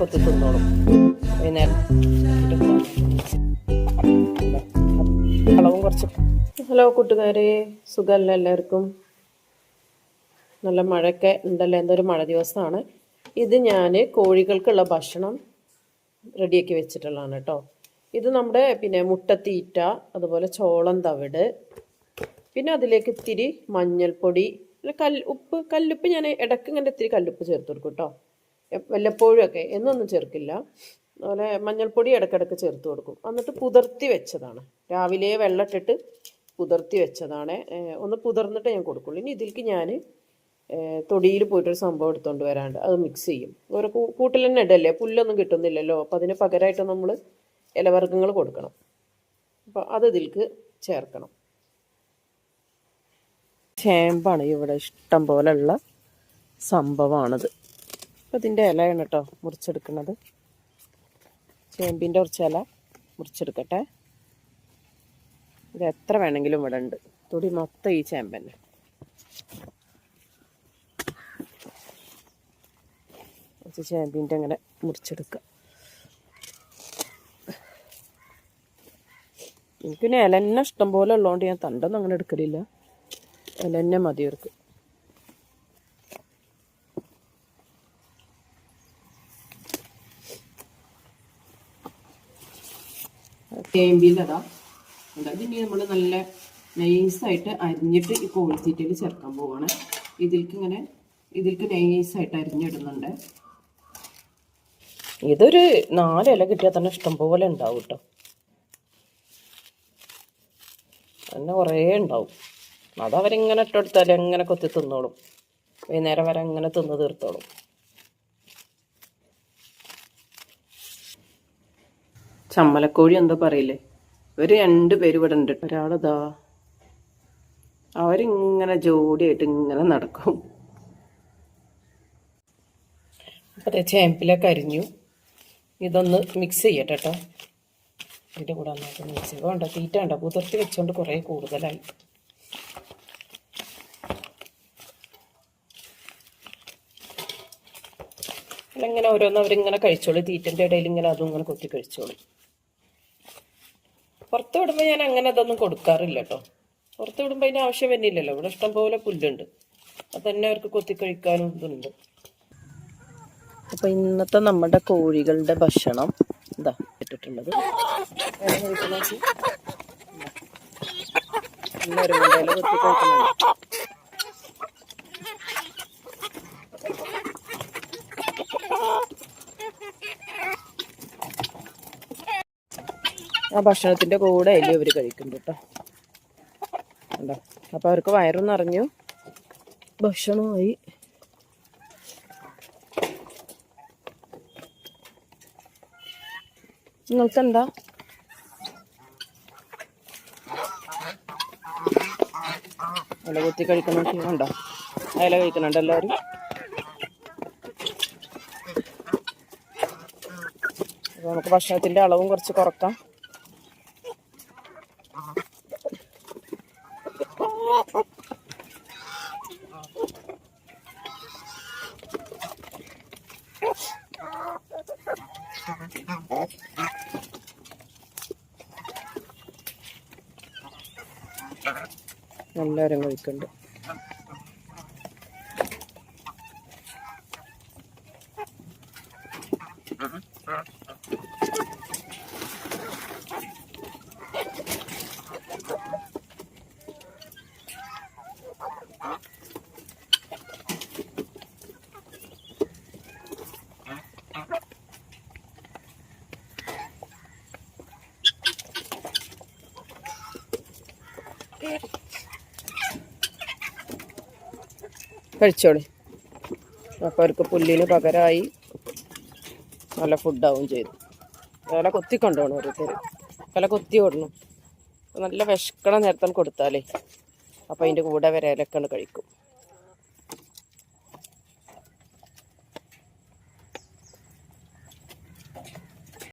കൊത്തി വൈകുന്നേരം അളവും കുറച്ച് ഹലോ കൂട്ടുകാരെ. സുഖമല്ല എല്ലാവർക്കും? നല്ല മഴയൊക്കെ ഉണ്ടല്ലോ? എന്തൊരു മഴ ദിവസമാണ്. ഇത് ഞാൻ കോഴികൾക്കുള്ള ഭക്ഷണം റെഡിയാക്കി വെച്ചിട്ടുള്ളതാണ് കേട്ടോ. ഇത് നമ്മുടെ പിന്നെ മുട്ടത്തീറ്റ അതുപോലെ ചോളം തവിട് പിന്നെ അതിലേക്ക് ഇത്തിരി മഞ്ഞൾപ്പൊടി കല്ല് ഉപ്പ് കല്ലുപ്പ് ഞാൻ ഇടയ്ക്ക് ഇങ്ങനെ ഇത്തിരി കല്ലുപ്പ് ചേർത്ത് കൊടുക്കും കേട്ടോ. എ- വല്ലപ്പോഴും എന്നൊന്നും ചേർക്കില്ല. അതുപോലെ മഞ്ഞൾപ്പൊടി ഇടയ്ക്കിടയ്ക്ക് ചേർത്ത് കൊടുക്കും. എന്നിട്ട് പുതിർത്തി വെച്ചതാണ്. രാവിലെ വെള്ളം ഇട്ടിട്ട് പുതിർത്തി വെച്ചതാണ്. ഒന്ന് പുതിർന്നിട്ട് ഞാൻ കൊടുക്കുള്ളൂ. ഇനി ഇതിലേക്ക് ഞാൻ തൊടിയിൽ പോയിട്ടൊരു സംഭവം എടുത്തുകൊണ്ട് വരാണ്ട്. അത് മിക്സ് ചെയ്യും. ഒരു കൂട്ടിൽ തന്നെ ഇടല്ലേ? പുല്ലൊന്നും കിട്ടുന്നില്ലല്ലോ. അപ്പം അതിന് പകരമായിട്ട് നമ്മൾ ഇലവർഗങ്ങൾ കൊടുക്കണം. അപ്പോൾ അത് ഇതിലേക്ക് ചേർക്കണം. ചേമ്പാണ് ഇവിടെ ഇഷ്ടം പോലെയുള്ള സംഭവമാണിത് അപ്പം ഇതിന്റെ ഇലയാണ് കേട്ടോ മുറിച്ചെടുക്കുന്നത്. ചേമ്പിന്റെ കുറച്ച് ഇല മുറിച്ചെടുക്കട്ടെ. ഇത് എത്ര വേണമെങ്കിലും ഇവിടെ ഉണ്ട്. തൊടി മൊത്തം ഈ ചേമ്പന്നെ കുറച്ച് ചേമ്പിന്റെ അങ്ങനെ മുറിച്ചെടുക്കുക എനിക്ക് പിന്നെ ഇല തന്നെ ഇഷ്ടം പോലെ ഉള്ളതുകൊണ്ട് ഞാൻ തണ്ടൊന്നും അങ്ങനെ എടുക്കലില്ല. ഇല തന്നെ മതി അവർക്ക് ചേമ്പിന്റെതാ ഇനി നമ്മൾ നല്ല നൈസായിട്ട് അരിഞ്ഞിട്ട് ഈ കോഴിത്തീറ്റയിൽ ചേർക്കാൻ പോവാണ്. ഇതിൽക്ക് ഇങ്ങനെ ഇതിൽക്ക് നൈസായിട്ട് അരിഞ്ഞിടുന്നുണ്ട്. ഇതൊരു നാലില കിട്ടിയാൽ തന്നെ ഇഷ്ടം പോലെ ഉണ്ടാവും കേട്ടോ തന്നെ കുറേ ഉണ്ടാവും. അതവരിങ്ങനെ ഇട്ടെടുത്താൽ എങ്ങനെ കൊത്തി തിന്നോളും. വൈകുന്നേരം വരെ അങ്ങനെ തിന്ന് തീർത്തോളും. ചമ്മലക്കോഴി എന്താ പറയില്ലേ? ഒരു രണ്ട് പേര് ഇവിടെ ഉണ്ട്. ഒരാളതാ. അവരിങ്ങനെ ജോഡിയായിട്ട് ഇങ്ങനെ നടക്കും. അതെ ചേമ്പിലൊക്കെ അരിഞ്ഞു. ഇതൊന്ന് മിക്സ് ചെയ്യട്ടെ കേട്ടോ ഇതിന്റെ കൂടെ നന്നായിട്ട് മിക്സ് ചെയ്യുക വേണ്ട തീറ്റ വേണ്ട. കുതിർത്തി വെച്ചുകൊണ്ട് കുറേ കൂടുതലായി. ഇങ്ങനെ ഓരോന്ന് അവരിങ്ങനെ കഴിച്ചോളൂ. തീറ്റന്റെ ഇടയിൽ ഇങ്ങനെ അതും ഇങ്ങനെ കൊത്തി കഴിച്ചോളൂ. പുറത്ത് വിടുമ്പോൾ ഞാൻ അങ്ങനെ അതൊന്നും കൊടുക്കാറില്ല കേട്ടോ പുറത്ത് വിടുമ്പോൾ അതിന് ആവശ്യം വരുന്നില്ലല്ലോ ഇവിടെ ഇഷ്ടം പോലെ പുല്ലുണ്ട്. അത് തന്നെ അവർക്ക് കൊത്തി കഴിക്കാനും ഇതുണ്ട്. അപ്പൊ ഇന്നത്തെ നമ്മുടെ കോഴികളുടെ ഭക്ഷണം ഇതാ ഇട്ടിട്ടുള്ളത്. വേറെ കഴിക്കുന്ന നോക്കി. ഇന്ന് ഒരു മുണ്ടയിൽ കൊത്തി കഴിക്കുന്നുണ്ട് ആ ഭക്ഷണത്തിന്റെ കൂടെ അല്ലേ ഇവർ കഴിക്കുന്നുണ്ട് കേട്ടോ. കണ്ടോ? അപ്പോൾ അവർക്ക് വയറും നിറഞ്ഞു ഭക്ഷണമായി. നിങ്ങൾക്ക് എന്താ ഇല കുത്തി കഴിക്കണം ഉണ്ടോ? ഇല കഴിക്കുന്നുണ്ട് എല്ലാവരും? നമുക്ക് ഭക്ഷണത്തിന്റെ അളവും കുറച്ച് കുറക്കാം. എല്ലാവരും കഴിക്കുന്നുണ്ട് കഴിച്ചോളി. അപ്പോൾ അവർക്ക് പുല്ലിന് പകരമായി നല്ല ഫുഡാവും ചെയ്തു. വില കൊത്തി കൊണ്ടുപോകണം ഓരോരുത്തർ വില കൊത്തി ഓടണം. നല്ല വിശക്കണ നേരത്തെ കൊടുത്താലേ. അപ്പോൾ അതിന്റെ കൂടെ വരലൊക്കെ കഴിക്കും.